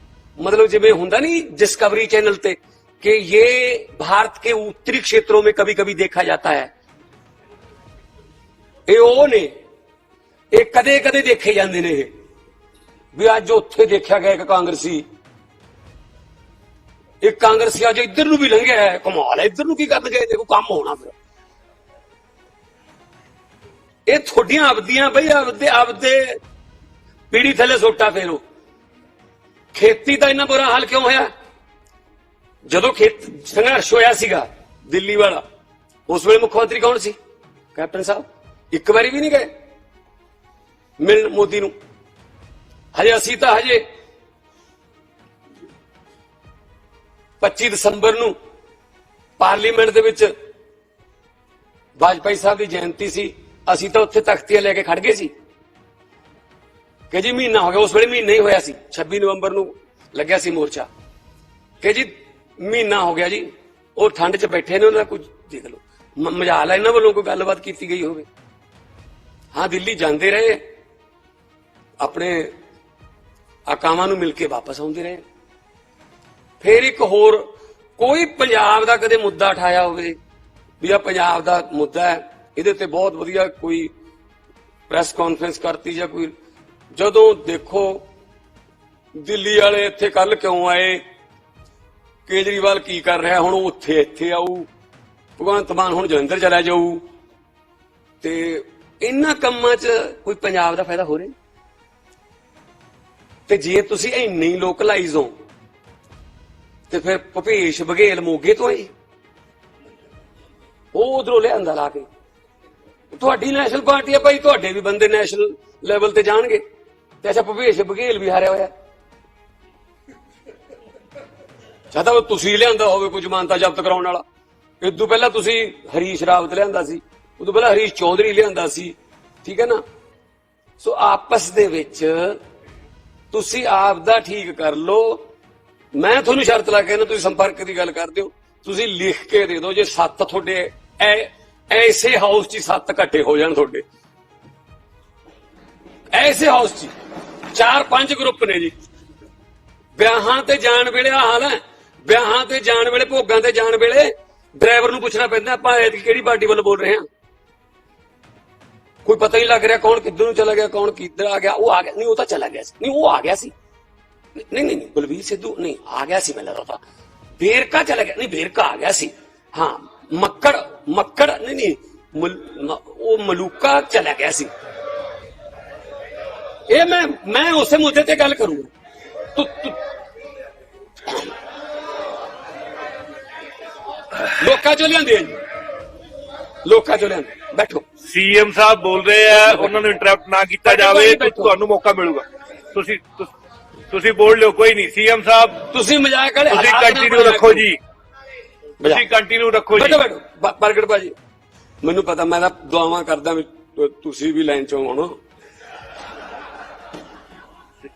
ਮਤਲਬ ਜਿਵੇਂ ਹੁੰਦਾ नहीं ਡਿਸਕਵਰੀ ਚੈਨਲ ਤੇ ਕਿ ये ਭਾਰਤ के ਉੱਤਰੀ ਖੇਤਰੋਂ में कभी कभी देखा जाता है ਇਹ ਉਹ ਨੇ, ਇਹ ਕਦੇ ਕਦੇ ਦੇਖੇ ਜਾਂਦੇ ਨੇ ਇਹ। ਵੀ ਅੱਜ ਉੱਥੇ ਦੇਖਿਆ ਗਿਆ ਇੱਕ ਕਾਂਗਰਸੀ। ਇੱਕ ਕਾਂਗਰਸੀ ਅੱਜ ਇੱਧਰ ਨੂੰ ਵੀ ਲੰਘਿਆ ਹੈ, ਕਮਾਲ ਹੈ, ਇੱਧਰ ਨੂੰ ਕੀ ਕਰਨ ਗਏ, ਦੇਖੋ ਕੰਮ ਹੋਣਾ ਫਿਰ। ਇਹ ਥੋੜੀਆਂ ਆਪਦੀਆਂ ਬਈ ਆਪਦੇ ਆਪਦੇ ਪੀੜੀ ਥੱਲੇ ਸੋਟਾ ਫੇਰੋ। ਖੇਤੀ ਦਾ ਇੰਨਾ ਬੁਰਾ ਹਾਲ ਕਿਉਂ ਹੋਇਆ? ਜਦੋਂ ਖੇਤ ਸੰਘਰਸ਼ ਹੋਇਆ ਸੀਗਾ, ਦਿੱਲੀ ਵਾਲਾ, ਉਸ ਵੇਲੇ ਮੁੱਖ ਮੰਤਰੀ ਕੌਣ ਸੀ? ਕੈਪਟਨ ਸਾਹਿਬ, ਇੱਕ ਵਾਰੀ ਵੀ ਨਹੀਂ ਗਏ? ਮਿਲਣ ਮੋਦੀ ਨੂੰ। ਹਜੇ ਅਸੀਂ ਤਾਂ ਹਜੇ 25 ਦਸੰਬਰ ਨੂੰ ਪਾਰਲੀਮੈਂਟ ਦੇ ਵਿੱਚ ਵਾਜਪਾਈ ਸਾਹਿਬ ਦੀ ਜਯੰਤੀ ਸੀ, ਅਸੀਂ ਤਾਂ ਉੱਥੇ ਤਖਤੀਆਂ ਲੈ ਕੇ ਖੜ ਗਏ ਸੀ। ਕਿ ਜੀ ਮਹੀਨਾ ਹੋ ਗਿਆ, ਉਸ ਵੇਲੇ ਮਹੀਨਾ ਹੀ ਹੋਇਆ ਸੀ। 26 ਨਵੰਬਰ ਨੂੰ ਲੱਗਿਆ ਸੀ ਮੋਰਚਾ। ਕਿ ਜੀ ਮਹੀਨਾ ਹੋ ਗਿਆ ਜੀ, ਉਹ ਠੰਡ 'ਚ ਬੈਠੇ ਨੇ, ਉਹਨਾਂ ਦਾ ਕੁਝ ਦੇਖ ਲਓ। ਮ- ਮਜਾਲ ਹੈ ਇਹਨਾਂ ਵੱਲੋਂ ਕੋਈ ਗੱਲਬਾਤ ਕੀਤੀ ਗਈ ਹੋਵੇ। ਹਾਂ, ਦਿੱਲੀ ਜਾਂਦੇ ਰਹੇ। ਆਪਣੇ ਆਕਾਵਾਂ ਨੂੰ ਮਿਲ ਕੇ ਵਾਪਸ ਆਉਂਦੇ ਰਹੇ। ਫਿਰ ਇੱਕ ਹੋਰ, ਕੋਈ ਪੰਜਾਬ ਦਾ ਕਦੇ ਮੁੱਦਾ ਉਠਾਇਆ ਹੋਵੇ, ਵੀ ਆ ਪੰਜਾਬ ਦਾ ਮੁੱਦਾ ਹੈ, ਇਹਦੇ ਤੇ ਬਹੁਤ ਵਧੀਆ ਕੋਈ ਪ੍ਰੈਸ ਕਾਨਫਰੰਸ ਕਰਤੀ ਜਾਂ ਕੋਈ ਜਦੋਂ ਦੇਖੋ ਦਿੱਲੀ ਵਾਲੇ ਇੱਥੇ ਕੱਲ ਕਿਉਂ ਆਏ? ਕੇਜਰੀਵਾਲ ਕੀ ਕਰ ਰਿਹਾ? ਹੁਣ ਉੱਥੇ ਇੱਥੇ ਆਊ। ਭਗਵੰਤ ਮਾਨ ਹੁਣ ਜਲੰਧਰ ਚਲਾ ਜਾਊ। ਤੇ ਇਹਨਾਂ ਕੰਮਾਂ 'ਚ ਕੋਈ ਪੰਜਾਬ ਦਾ ਫਾਇਦਾ ਹੋ ਰਿਹਾ? ਤੇ ਜੇ ਤੁਸੀਂ ਇੰਨੇ ਹੀ ਲੋਕਲਾਈਜ਼ ਹੋ, ਤੇ ਫਿਰ ਭਪੇਸ਼ ਬਘੇਲ ਮੋਗੇ ਤੋਂ ਆਏ। ਉਹ ਉਧਰੋਂ ਲਿਆਂਦਾ ਲਾ ਕੇ। ਤੁਹਾਡੀ ਨੈਸ਼ਨਲ ਪਾਰਟੀ ਹੈ ਭਾਈ, ਤੁਹਾਡੇ ਵੀ ਬੰਦੇ ਨੈਸ਼ਨਲ ਲੈਵਲ ਤੇ ਜਾਣਗੇ। ਤੇ ਅੱਛਾ ਭਪੇਸ਼ ਬਘੇਲ ਵੀ ਹਾਰਿਆ ਹੋਇਆ। ਚਾਹਤਾ ਉਹ ਤੁਸੀਂ ਲਿਆਂਦਾ ਹੋਵੇ ਕੋਈ ਜ਼ਮਾਨਤਾ ਜ਼ਬਤ ਕਰਾਉਣ ਵਾਲਾ। ਇਦੋਂ ਪਹਿਲਾਂ ਤੁਸੀਂ ਹਰੀਸ਼ ਰਾਵਤ ਲਿਆਂਦਾ ਸੀ ਉਦੋਂ ਪਹਿਲਾਂ ਹਰੀਸ਼ ਚੌਧਰੀ ਲਿਆਂਦਾ ਸੀ, ਠੀਕ ਹੈ ਨਾ? ਸੋ ਆਪਸ ਦੇ ਵਿੱਚ ਤੁਸੀਂ ਆਪ ਦਾ ਠੀਕ ਕਰ ਲਓ। ਮੈਂ ਤੁਹਾਨੂੰ ਸ਼ਰਤ ਲਾ ਕੇ ਨਾ ਤੁਸੀਂ ਸੰਪਰਕ ਦੀ ਗੱਲ ਕਰਦੇ ਹੋ ਤੁਸੀਂ ਲਿਖ ਕੇ ਦੇ ਦਿਓ ਜੇ ਸੱਤ ਤੁਹਾਡੇ ਐ- ਐਸੇ ਹਾਊਸ 'ਚ ਸੱਤ ਇਕੱਠੇ ਹੋ ਜਾਣ ਤੁਹਾਡੇ। ਐਸੇ ਹਾਊਸ 'ਚ ਚਾਰ ਪੰਜ ਗਰੁੱਪ ਨੇ ਜੀ। ਵਿਆਹਾਂ ਤੇ ਜਾਣ ਵੇਲੇ ਆ ਹਾਲ ਹੈ। ਵਿਆਹਾਂ ਤੇ ਜਾਣ ਵੇਲੇ, ਭੋਗਾਂ ਤੇ ਜਾਣ ਵੇਲੇ ਡਰਾਈਵਰ ਨੂੰ ਪੁੱਛਣਾ ਪੈਂਦਾ, ਆਪਾਂ ਕਿਹੜੀ ਪਾਰਟੀ ਵੱਲੋਂ ਬੋਲ ਰਹੇ ਹਾਂ? ਕੋਈ ਪਤਾ ਹੀ ਲੱਗ ਰਿਹਾ ਕੌਣ ਕਿੱਧਰ ਨੂੰ ਚਲਾ ਗਿਆ, ਕੌਣ ਕਿੱਧਰ ਆ ਗਿਆ। ਉਹ ਆ ਗਿਆ। ਨਹੀਂ, ਉਹ ਤਾਂ ਚਲਾ ਗਿਆ ਸੀ। ਨਹੀਂ, ਉਹ ਆ ਗਿਆ ਸੀ। ਨਹੀਂ ਨਹੀਂ ਨਹੀਂ, ਬਲਵੀਰ ਸਿੱਧੂ, ਨਹੀਂ, ਆ ਗਿਆ ਸੀ ਮੈਨੂੰ ਲੱਗਦਾ। ਵੇਰਕਾ ਚਲਾ ਗਿਆ। ਨਹੀਂ, ਵੇਰਕਾ ਆ ਗਿਆ ਸੀ। ਹਾਂ, ਮੱਕੜ ਮੱਕੜ, ਨਹੀਂ ਨਹੀਂ ਉਹ ਮਲੂਕਾ ਚਲਾ ਗਿਆ ਸੀ। ਇਹ ਮੈਂ ਮੈਂ ਉਸੇ ਮੁੱਦੇ ਤੇ ਗੱਲ ਕਰੂੰਗਾ। ਲੋਕਾਂ ਚੋਂ ਲਿਆਂਦੇ ਆ ਲੋਕਾਂ ਚੋਂ ਲਿਆਂਦੇ ਬੈਠੋ। ਸੀਐਮ ਸਾਹਿਬ ਬੋਲ ਰਹੇ ਆ ਉਹਨਾਂ ਨੂੰ ਇੰਟਰਰਪਟ ਨਾ ਕੀਤਾ ਜਾਵੇ। ਤੁਹਾਨੂੰ ਮੌਕਾ ਮਿਲੂਗਾ। ਤੁਸੀਂ ਤੁਸ- ਬੋਲ ਲਿਓ ਕੋਈ ਨਹੀਂ। ਸੀਐਮ ਸਾਹਿਬ ਤੁਸੀਂ ਮਜ਼ਾਕ ਵਾਲੇ ਤੁਸੀਂ ਕੰਟੀਨਿਊ ਰੱਖੋ। ਜੀ। ਤੁਸੀਂ ਕੰਟੀਨਿਊ ਰੱਖੋ ਜੀ। ਬੈਠੋ ਬੈਠੋ। ਪ੍ਰਗਟ ਭਾਜੀ ਮੈਨੂੰ ਪਤਾ ਮੈਂ ਤਾਂ ਦੁਆਵਾਂ ਕਰਦਾ ਤੁਸੀਂ ਵੀ ਲਾਈਨ ਚੋਂ ਆਉਣਾ।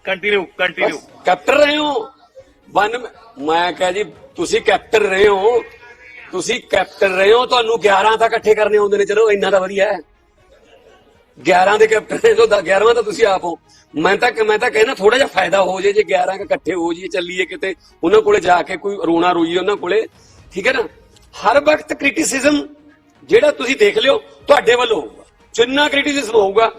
ਕੰਟੀਨਿਊ ਕੰਟੀਨਿਊ ਕੈਪਟਨ ਰਹੇ ਹੋ? ਵਨ ਮੈਂ ਕਹਾਂ ਜੀ, ਤੁਸੀਂ ਕੈਪਟਨ ਰਹੇ ਹੋ? ਤੁਸੀਂ ਕੈਪਟਨ ਰਹੇ ਹੋ, ਤੁਹਾਨੂੰ 11 ਤਾਂ ਇਕੱਠੇ ਕਰਨੇ ਆਉਂਦੇ ਨੇ। ਚਲੋ, ਇੰਨਾ ਤਾਂ ਵਧੀਆ ਹੈ। 11 ਦੇ ਕੈਪਟਨ ਨੇ 11ਵਾਂ ਤਾਂ ਤੁਸੀਂ ਆਪ ਹੋ। ਮੈਂ ਤਾਂ ਮੈਂ ਤਾਂ ਕਹਿੰਦਾ ਥੋੜਾ ਜਿਹਾ ਫਾਇਦਾ ਹੋ ਜੇ ਜੇ 11 ਇਕੱਠੇ ਹੋ ਜਾਈਏ, ਚੱਲੀਏ ਕਿਤੇ, ਉਹਨਾਂ ਕੋਲੇ ਜਾ ਕੇ ਕੋਈ ਰੋਣਾ ਰੋਈਏ ਉਹਨਾਂ ਕੋਲੇ। ਠੀਕ ਹੈ ਨਾ? ਹਰ ਵਕਤ ਕ੍ਰਿਟਿਸਿਜ਼ਮ ਜਿਹੜਾ ਤੁਸੀਂ ਦੇਖ ਲਿਓ, ਤੁਹਾਡੇ ਵੱਲੋਂ ਹੋਊਗਾ। ਜਿੰਨਾ ਕ੍ਰਿਟਿਸਿਜ਼ਮ ਹੋਊਗਾ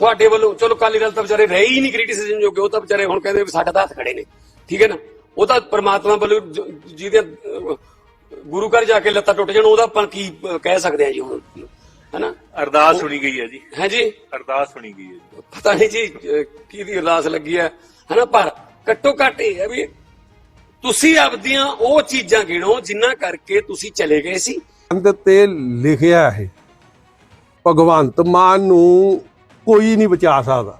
ਤੁਹਾਡੇ ਵੱਲੋਂ ਚਲੋ ਕਾਲੀ ਦਲ ਤਾਂ ਵਿਚਾਰੇ ਰਹੇ ਹੀ ਨਹੀਂ ਕ੍ਰਿਟਿਸਿਜ਼ਮ ਜੋਗੇ ਉਹ ਤਾਂ ਵਿਚਾਰੇ ਹੁਣ ਕਹਿੰਦੇ ਵੀ ਸਾਡੇ ਤਾਂ ਹੱਥ ਖੜੇ ਨੇ। ਠੀਕ ਹੈ ਨਾ? ਉਹ ਤਾਂ ਪ੍ਰਮਾਤਮਾ ਵੱਲੋਂ ਜਿਹਦੇ ਗੁਰੂ ਘਰ ਜਾ ਕੇ ਲੱਤਾਂ ਟੁੱਟ ਜਾਣ ਉਹਦਾ ਆਪਾਂ ਕੀ ਕਹਿ ਸਕਦੇ ਆ ਜੀ ਹੁਣ? ਹੈਨਾ? ਅਰਦਾਸ ਸੁਣੀ ਗਈ ਹੈ ਜੀ। ਹੈ ਜੀ? ਅਰਦਾਸ ਸੁਣੀ ਗਈ ਹੈ ਜੀ। ਪਤਾ ਨਹੀਂ ਜੀ ਕਿਹਦੀ ਅਰਦਾਸ ਲੱਗੀ ਹੈ ਹਨਾ? ਪਰ ਘੱਟੋ ਘੱਟ ਇਹ ਹੈ ਵੀ ਤੁਸੀਂ ਆਪਦੀਆਂ ਉਹ ਚੀਜ਼ਾਂ ਗਿਣੋ ਜਿੰਨਾ ਕਰਕੇ ਤੁਸੀਂ ਚਲੇ ਗਏ ਸੀ। ਕੰਧ ਤੇ ਲਿਖਿਆ ਹੈ ਭਗਵੰਤ ਮਾਨ ਨੂੰ ਕੋਈ ਨਹੀਂ ਬਚਾ ਸਕਦਾ।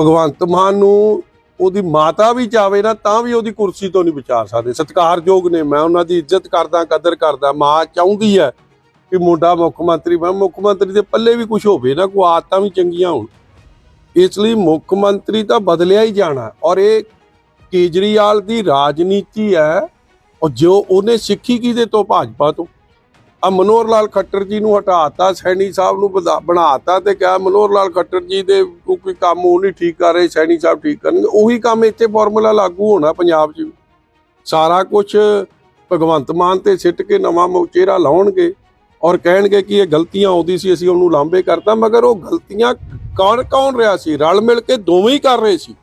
ਭਗਵੰਤ ਮਾਨ ਨੂੰ ਉਹਦੀ ਮਾਤਾ ਵੀ ਚਾਵੇ ਨਾ, ਤਾਂ ਵੀ ਉਹਦੀ ਕੁਰਸੀ ਤੋਂ ਨਹੀਂ ਬਚਾ ਸਕਦੇ। ਸਤਿਕਾਰਯੋਗ ਨੇ, ਮੈਂ ਉਹਨਾਂ ਦੀ ਇੱਜ਼ਤ ਕਰਦਾ, ਕਦਰ ਕਰਦਾ, ਮਾਂ ਚਾਹੁੰਦੀ ਹੈ ਕਿ ਮੁੰਡਾ ਮੁੱਖ ਮੰਤਰੀ ਮੈਂ ਮੁੱਖ ਮੰਤਰੀ ਦੇ ਪੱਲੇ ਵੀ ਕੁਝ ਹੋਵੇ ਨਾ, ਕੋਈ ਆਦਤਾਂ ਵੀ ਚੰਗੀਆਂ ਹੋਣ। ਇਸ ਲਈ ਮੁੱਖ ਮੰਤਰੀ ਤਾਂ ਬਦਲਿਆ ਹੀ ਜਾਣਾ। ਔਰ ਇਹ ਕੇਜਰੀਵਾਲ ਦੀ ਰਾਜਨੀਤੀ ਹੈ, ਔਰ ਜੋ ਉਹਨੇ ਸਿੱਖੀ ਕਿਹਦੇ ਤੋਂ? ਭਾਜਪਾ ਤੋਂ। ਆ ਮਨੋਹਰ ਲਾਲ ਖੱਟਰ ਜੀ ਨੂੰ ਹਟਾਤਾ, ਸੈਣੀ ਸਾਹਿਬ ਨੂੰ ਵਧਾ- ਬਣਾਤਾ ਤੇ ਕਿਹਾ ਮਨੋਹਰ ਲਾਲ ਖੱਟਰ ਜੀ ਦੇ ਕੋਈ ਕੰਮ ਉਹ ਨਹੀਂ ਠੀਕ ਕਰ ਰਹੇ, ਸੈਣੀ ਸਾਹਿਬ ਠੀਕ ਕਰਨਗੇ। ਉਹੀ ਕੰਮ ਇੱਥੇ ਫਾਰਮੂਲਾ ਲਾਗੂ ਹੋਣਾ ਪੰਜਾਬ 'ਚ ਸਾਰਾ ਕੁਝ ਭਗਵੰਤ ਮਾਨ ਤੇ ਸਿੱਟ ਕੇ ਨਵਾਂ ਮੋ- ਚਿਹਰਾ ਲਾਉਣਗੇ ਔਰ ਕਹਿਣਗੇ ਕਿ ਇਹ ਗਲਤੀਆਂ ਆਉਂਦੀ ਸੀ, ਅਸੀਂ ਉਹਨੂੰ ਲਾਂਬੇ ਕਰਤਾ, ਮਗਰ ਉਹ ਗਲਤੀਆਂ ਕੌਣ ਕੌਣ ਰਿਹਾ ਸੀ? ਰਲ ਮਿਲ ਕੇ ਦੋਵੇਂ ਹੀ ਕਰ ਰਹੇ ਸੀ।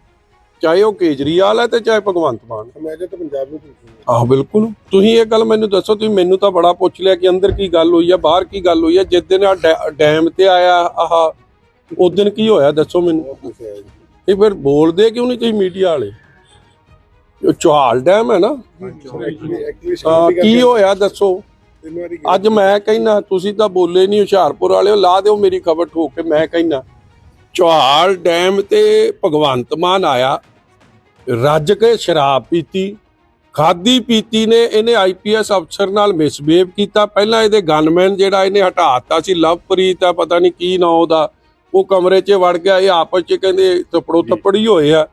ਚਾਹੇ ਉਹ ਕੇਜਰੀਵਾਲ ਹੈ ਤੇ ਚਾਹੇ ਭਗਵੰਤ ਮਾਨ ਮੈਂ ਕਿਹਾ ਤਾਂ ਪੰਜਾਬ ਨੂੰ ਆਹ ਬਿਲਕੁਲ। ਤੁਸੀਂ ਇਹ ਗੱਲ ਮੈਨੂੰ ਦੱਸੋ ਤੁਸੀਂ ਮੈਨੂੰ ਤਾਂ ਬੜਾ ਪੁੱਛ ਲਿਆ ਕਿ ਅੰਦਰ ਕੀ ਗੱਲ ਹੋਈ ਆ ਬਾਹਰ ਕੀ ਗੱਲ ਹੋਈ ਆ। ਜਿਸ ਦਿਨ ਆ ਡੈਮ ਤੇ ਆਇਆ ਆਹ ਉਸ ਦਿਨ ਕੀ ਹੋਇਆ ਦੱਸੋ ਮੈਨੂੰ। ਜੀ। ਇਹ ਫਿਰ ਬੋਲਦੇ ਕਿਉਂ ਨਹੀਂ ਤੁਸੀਂ ਮੀਡੀਆ ਵਾਲੇ? ਉਹ ਚੌਹਾਲ ਡੈਮ ਹੈ ਨਾ। ਹਾਂ, ਕੀ ਹੋਇਆ ਦੱਸੋ। ਅੱਜ ਮੈਂ ਕਹਿਣਾ ਤੁਸੀਂ ਤਾਂ ਬੋਲੇ ਨਹੀਂ ਹੁਸ਼ਿਆਰਪੁਰ ਵਾਲਿਓ ਲਾ ਦਿਓ ਮੇਰੀ ਖਬਰ ਠੋਕ ਕੇ ਮੈਂ ਕਹਿਣਾ ਚੌਹਾਲ ਡੈਮ ਤੇ ਭਗਵੰਤ ਮਾਨ ਆਇਆ ਰੱਜ ਕੇ ਸ਼ਰਾਬ ਪੀਤੀ ਖਾਦੀ ਪੀਤੀ ਨੇ ਇਹਨੇ ਆਈਪੀਐਸ ਅਫਸਰ ਨਾਲ ਮਿਸਬੀਹੇਵ ਕੀਤਾ। ਪਹਿਲਾਂ ਇਹਦੇ ਗਨਮੈਨ ਜਿਹੜਾ ਇਹਨੇ ਹਟਾਤਾ ਸੀ ਲਵਪ੍ਰੀਤ ਆ ਪਤਾ ਨਹੀਂ ਕੀ ਨਾਂ ਉਹਦਾ। ਉਹ ਕਮਰੇ 'ਚ ਵੜ ਗਿਆ ਇਹ ਆਪਸ 'ਚ ਕਹਿੰਦੇ ਤਪੜੋ ਤਪੜੀ ਹੋਏ ਆ।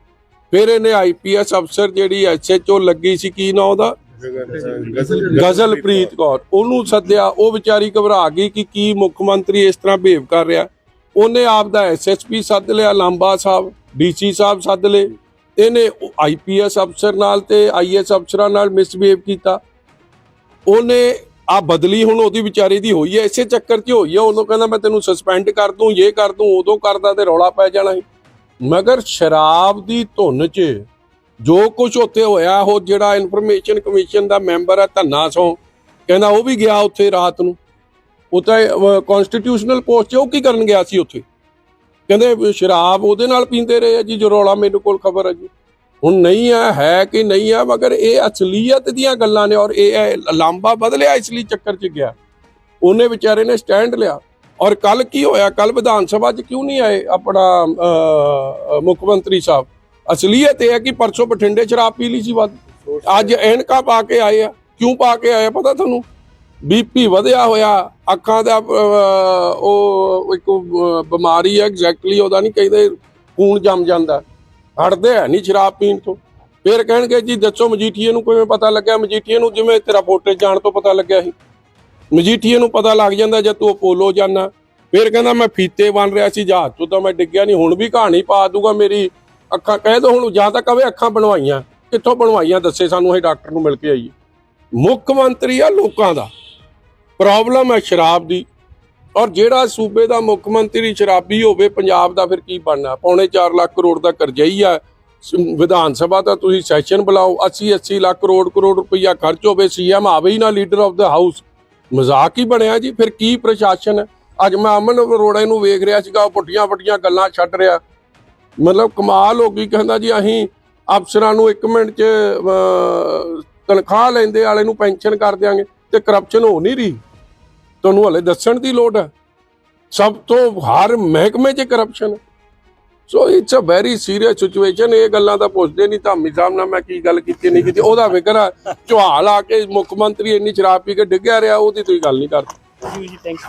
ਫਿਰ ਇਹਨੇ ਆਈਪੀਐਸ ਅਫਸਰ ਜਿਹੜੀ ਐਸਐਚਓ ਲੱਗੀ ਸੀ ਕੀ ਨਾਂ ਉਹਦਾ? ਗਜ਼ਲ ਗਜ਼ਲਪ੍ਰੀਤ ਕੌਰ। ਉਹਨੂੰ ਸੱਦਿਆ ਉਹ ਵਿਚਾਰੀ ਘਬਰਾ ਗਈ ਕਿ ਕੀ ਮੁੱਖ ਮੰਤਰੀ ਇਸ ਤਰ੍ਹਾਂ ਬਿਹੇਵ ਕਰ ਰਿਹਾ। ਉਹਨੇ ਆਪ ਦਾ ਐਸਐਸਪੀ ਸੱਦ ਲਿਆ, ਲਾਂਬਾ ਸਾਹਿਬ ਡੀਸੀ ਸਾਹਿਬ ਸੱਦ ਲਏ। ਇਹਨੇ ਆਈਪੀਐਸ ਅਫਸਰ ਨਾਲ ਤੇ ਆਈਐਸ ਅਫਸਰਾਂ ਨਾਲ ਮਿਸਬਿਹੇਵ ਕੀਤਾ। ਉਹਨੇ ਆ ਬਦਲੀ ਹੁਣ ਉਹਦੀ ਵਿਚਾਰੀ ਦੀ ਹੋਈ ਹੈ, ਇਸੇ ਚੱਕਰ 'ਚ ਹੋਈ ਹੈ। ਉਦੋਂ ਕਹਿੰਦਾ, ਮੈਂ ਤੈਨੂੰ ਸਸਪੈਂਡ ਕਰ ਦੂੰ ਇਹ ਕਰ ਦੂੰ, ਉਦੋਂ ਕਰਦਾ ਤੇ ਰੌਲਾ ਪੈ ਜਾਣਾ ਸੀ। ਮਗਰ ਸ਼ਰਾਬ ਦੀ ਧੁੰਨ 'ਚ ਜੋ ਕੁਝ ਉੱਥੇ ਹੋਇਆ, ਉਹ ਜਿਹੜਾ ਇਨਫੋਰਮੇਸ਼ਨ ਕਮਿਸ਼ਨ ਦਾ ਮੈਂਬਰ ਹੈ ਧੰਨਾ ਸੋਂ, ਕਹਿੰਦਾ ਉਹ ਵੀ ਗਿਆ ਉੱਥੇ ਰਾਤ ਨੂੰ। ਉਹ ਤਾਂ ਕਨਸਟੀਟਿਊਸ਼ਨਲ ਪੋਸਟ 'ਚ ਉਹ ਕੀ ਕਰਨ ਗਿਆ ਸੀ ਉੱਥੇ? ਕਹਿੰਦੇ ਸ਼ਰਾਬ ਉਹਦੇ ਨਾਲ ਪੀਂਦੇ ਰਹੇ ਆ ਜੀ, ਜੋ ਰੌਲਾ ਮੈਨੂੰ ਕੋਲ ਖਬਰ ਹੈ ਜੀ। ਹੁਣ ਨਹੀਂ ਆ, ਹੈ ਕਿ ਨਹੀਂ ਆ, ਮਗਰ ਇਹ ਅਸਲੀਅਤ ਦੀਆਂ ਗੱਲਾਂ ਨੇ ਔਰ ਇਹ ਲਾਂਬਾ ਬਦਲਿਆ, ਇਸ ਲਈ ਚੱਕਰ 'ਚ ਗਿਆ। ਉਹਨੇ ਵਿਚਾਰੇ ਨੇ ਸਟੈਂਡ ਲਿਆ। ਔਰ ਕੱਲ ਕੀ ਹੋਇਆ? ਕੱਲ ਵਿਧਾਨ ਸਭਾ 'ਚ ਕਿਉਂ ਨਹੀਂ ਆਏ ਆਪਣਾ ਮੁੱਖ ਮੰਤਰੀ ਸਾਹਿਬ? ਅਸਲੀਅਤ ਇਹ ਹੈ ਕਿ ਪਰਸੋਂ ਬਠਿੰਡੇ ਸ਼ਰਾਬ ਪੀ ਲਈ ਸੀ ਵੱਧ। ਅੱਜ ਐਨਕਾ ਪਾ ਕੇ ਆਏ ਆ। ਕਿਉਂ ਪਾ ਕੇ ਆਏ ਆ? ਪਤਾ ਤੁਹਾਨੂੰ? ਬੀਪੀ ਵਧਿਆ ਹੋਇਆ, ਅੱਖਾਂ ਦਾ ਉਹ ਇੱਕ ਬਿਮਾਰੀ ਹੈ ਐਗਜ਼ੈਕਟਲੀ ਉਹਦਾ ਨਹੀਂ ਕਹਿੰਦੇ, ਖੂਨ ਜੰਮ ਜਾਂਦਾ। ਹਟਦੇ ਹੈ ਨਹੀਂ ਸ਼ਰਾਬ ਪੀਣ ਤੋਂ। ਫਿਰ ਕਹਿਣਗੇ ਜੀ, ਦੱਸੋ ਮਜੀਠੀਏ ਨੂੰ ਕਿਵੇਂ ਪਤਾ ਲੱਗਿਆ? ਮਜੀਠੀਏ ਨੂੰ ਜਿਵੇਂ ਤੇਰਾ ਵੋਟੇ ਜਾਣ ਤੋਂ ਪਤਾ ਲੱਗਿਆ ਸੀ। ਮਜੀਠੀਏ ਨੂੰ ਪਤਾ ਲੱਗ ਜਾਂਦਾ ਜਦ ਤੂੰ ਅਪੋਲੋ ਜਾਣਾ ਫਿਰ ਕਹਿੰਦਾ, ਮੈਂ ਫੀਤੇ ਬਣ ਰਿਹਾ ਸੀ, ਜਹਾਜ਼ ਤੋਂ ਤਾਂ ਮੈਂ ਡਿੱਗਿਆ ਨਹੀਂ ਹੁਣ ਵੀ ਕਹਾਣੀ ਪਾ ਦੂਗਾ ਮੇਰੀ ਅੱਖਾਂ। ਕਹਿ ਦੋ ਹੁਣ, ਜਾਂ ਤਾਂ ਕਵੇ ਅੱਖਾਂ ਬਣਵਾਈਆਂ। ਕਿੱਥੋਂ ਬਣਵਾਈਆਂ? ਦੱਸੇ ਸਾਨੂੰ ਇਹ ਡਾਕਟਰ ਨੂੰ ਮਿਲ ਕੇ ਆਈਏ। ਮੁੱਖ ਮੰਤਰੀ ਆ ਲੋਕਾਂ ਦਾ। ਪ੍ਰੋਬਲਮ ਹੈ ਸ਼ਰਾਬ ਦੀ। ਔਰ ਜਿਹੜਾ ਸੂਬੇ ਦਾ ਮੁੱਖ ਮੰਤਰੀ ਸ਼ਰਾਬੀ ਹੋਵੇ, ਪੰਜਾਬ ਦਾ ਫਿਰ ਕੀ ਬਣਨਾ? ਪੌਣੇ 4 ਲੱਖ ਕਰੋੜ ਦਾ ਕਰਜ਼ਈ ਆ। ਵਿਧਾਨ ਸਭਾ ਦਾ ਤੁਸੀਂ ਸੈਸ਼ਨ ਬੁਲਾਓ 80 80 ਲੱਖ ਕਰੋੜ ਕਰੋੜ ਰੁਪਈਆ ਖਰਚ ਹੋਵੇ, ਸੀਐਮ ਆਵੇ ਹੀ ਨਾ ਲੀਡਰ ਆਫ ਦਾ ਹਾਊਸ ਮਜ਼ਾਕ ਹੀ ਬਣਿਆ ਜੀ, ਫਿਰ ਕੀ ਪ੍ਰਸ਼ਾਸਨ? ਅੱਜ ਮੈਂ ਅਮਨ ਅਰੋੜਾ ਨੂੰ ਵੇਖ ਰਿਹਾ ਸੀਗਾ, ਉਹ ਪੁੱਠੀਆਂ ਪੁੱਠੀਆਂ ਗੱਲਾਂ ਛੱਡ ਰਿਹਾ। ਮਤਲਬ ਕਮਾਲ ਹੋ ਗਈ, ਕਹਿੰਦਾ ਜੀ, ਅਸੀਂ ਅਫਸਰਾਂ ਨੂੰ 1 ਮਿੰਟ 'ਚ ਤਨਖਾਹ ਲੈਂਦੇ, ਵਾਲੇ ਨੂੰ ਪੈਨਸ਼ਨ ਕਰ ਦਿਆਂਗੇ। ਤੇ ਕਰਪਸ਼ਨ ਹੋ ਨਹੀਂ ਰਹੀ। ਤੁਹਾਨੂੰ ਹਲੇ ਦੱਸਣ ਦੀ ਲੋੜ ਹੈ। ਸਭ ਤੋਂ ਹਰ ਮਹਿਕਮੇ 'ਚ corruption so it's a very serious situation ਇਹ ਗੱਲਾਂ ਤਾਂ ਪੁੱਛਦੇ ਨਹੀਂ। ਧਾਮੀ ਸਾਹਿਬ ਨਾਲ ਮੈਂ ਕੀ ਗੱਲ ਕੀਤੀ, ਨਹੀਂ ਕੀਤੀ। ਉਹਦਾ ਫਿਕਰ ਆ ਝੁਹਾਲ ਆ ਕੇ ਮੁੱਖ ਮੰਤਰੀ ਇੰਨੀ ਸ਼ਰਾਬ ਪੀ ਕੇ ਡਿੱਗਿਆ ਰਿਹਾ, ਉਹਦੀ ਤੁਸੀਂ ਗੱਲ ਨਹੀਂ ਕਰਦੇ